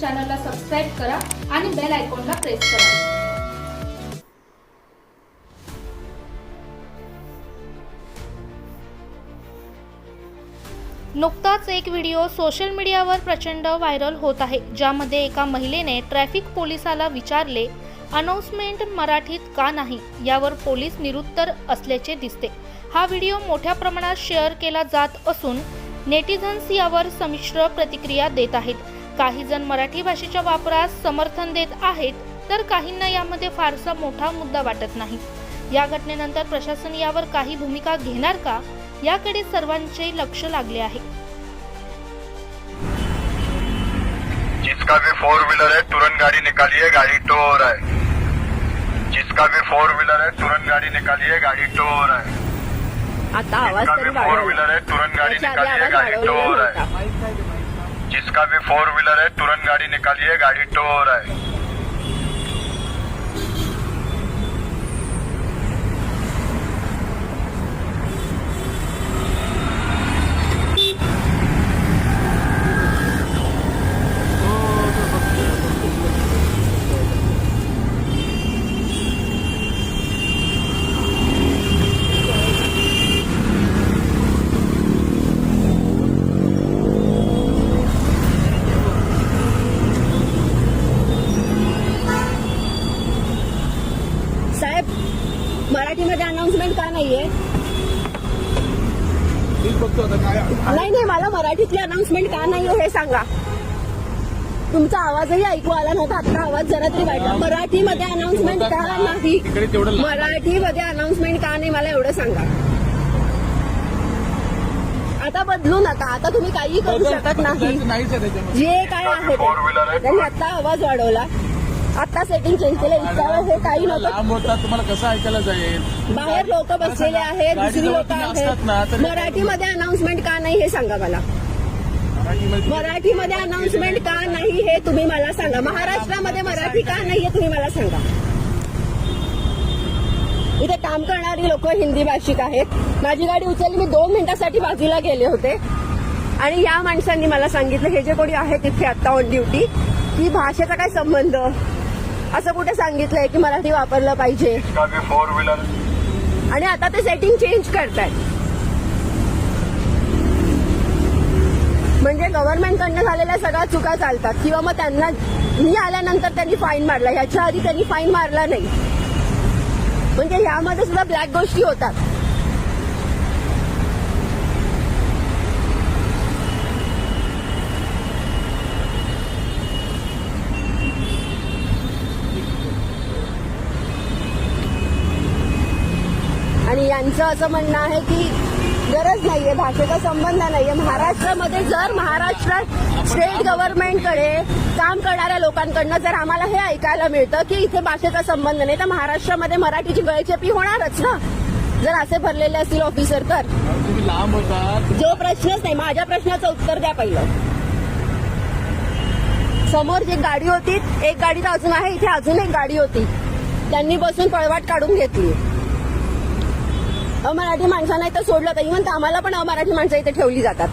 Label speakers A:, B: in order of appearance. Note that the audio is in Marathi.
A: चॅनलला सबस्क्राईब करा आणि बेल आयकॉनला प्रेस करा.
B: नुकताच एक व्हिडिओ सोशल मीडियावर प्रचंड व्हायरल होत आहे ज्यामध्ये एका महिलेने ट्रॅफिक पोलिसाला विचारले अनाउन्समेंट मराठीत का नाही? यावर पोलीस निरुत्तर असल्याचे दिसते. हा व्हिडिओ मोठ्या प्रमाणात शेअर केला जात असून नेटिझन्स यावर संमिश्र प्रतिक्रिया देत आहेत. काही जण मराठी भाषेच्या वापरास समर्थन देत आहेत तर काहींना यामध्ये फारसा मोठा मुद्दा वाटत नाही. या घटनेनंतर प्रशासन यावर काही भूमिका घेणार का? याकडे सर्वांचे लक्ष लागले आहे.
C: जिसका भी फोर व्हीलर है तुरंत गाड़ी निकालिए गाड़ी टो हो रहा है। जिसका भी फोर व्हीलर है तुरंत गाड़ी निकालिए गाड़ी टो हो रहा है।
D: आता आवाज
C: जिसका भी
D: तरी
C: फोर व्हीलर है तुरंत गाड़ी निकालिए गाड़ी टो हो। रहा है जिसका भी फोर व्हीलर है तुरंत गाड़ी निकालिए गाड़ी टो हो रहा है।
D: नाहीये. नाही नाही मला मराठीतली अनाउन्समेंट का नाहीये हे सांगा. तुमचा आवाजही ऐकू आला नव्हता आता आवाज जरा तरी वाटला मराठीमध्ये अनाउन्समेंट का नाही? मराठीमध्ये अनाउन्समेंट का नाही मला एवढं सांगा. आता बदलू नका आता तुम्ही काही करू शकत नाही. जे काय आहे. त्यांनी आता आवाज वाढवला. आता सेटिंग चेंज केलं इतक्या वेळ हे काही नव्हतं.
E: लांब होता तुम्हाला कसं ऐकायला जाईल?
D: बाहेर लोक बसलेले आहेत
E: गाडी
D: दुसरी लोक
E: जवळ तुम्ही असतात ना,
D: आहेत
E: तर-
D: मराठीमध्ये अनाउन्समेंट का नाही हे सांगा मला.
E: मराठीमध्ये
D: मराठीमध्ये अनाउन्समेंट का नाही हे तुम्ही मला सांगा. महाराष्ट्रामध्ये मराठी का नाही हे तुम्ही मला सांगा. इथे काम करणारी लोक हिंदी भाषिक आहेत. माझी गाडी उचलली मी दोन मिनिटासाठी बाजूला गेले होते. आणि या माणसांनी मला सांगितलं हे जे कोणी आहे तिथे आता ऑन ड्युटी की भाषेचा काय संबंध? असं कुठे सांगितलंय की मराठी वापरलं पाहिजे?
C: फोर व्हीलर
D: आणि आता ते सेटिंग चेंज करतायत. म्हणजे गव्हर्नमेंटकडनं झालेल्या सगळ्या चुका चालतात. किंवा मग त्यांना मी आल्यानंतर त्यांनी फाईन मारला. ह्याच्या आधी त्यांनी फाईन मारला नाही. म्हणजे ह्यामध्ये सुद्धा ब्लॅक गोष्टी होतात. आणि यांचं असं म्हणणं आहे की गरज नाहीये भाषेचा संबंध नाहीये. महाराष्ट्रामध्ये जर महाराष्ट्रात स्टेट गव्हर्नमेंटकडे काम करणाऱ्या लोकांकडनं जर आम्हाला हे ऐकायला मिळतं की इथे भाषेचा संबंध नाही तर महाराष्ट्रामध्ये मराठीची गळचेपी होणारच ना. जर असे भरलेले असतील ऑफिसर तर.
E: लांब होता.
D: जो प्रश्नच नाही माझ्या प्रश्नाचं उत्तर द्या पहिलं. समोर जी गाडी होती एक गाडी तर अजून आहे इथे अजून एक गाडी होती. त्यांनी बसून पळवाट काढून घेतली. अमराठी माणसांना इथं सोडलं तर इव्हन आम्हाला पण अमराठी माणसं इथे ठेवली जातात.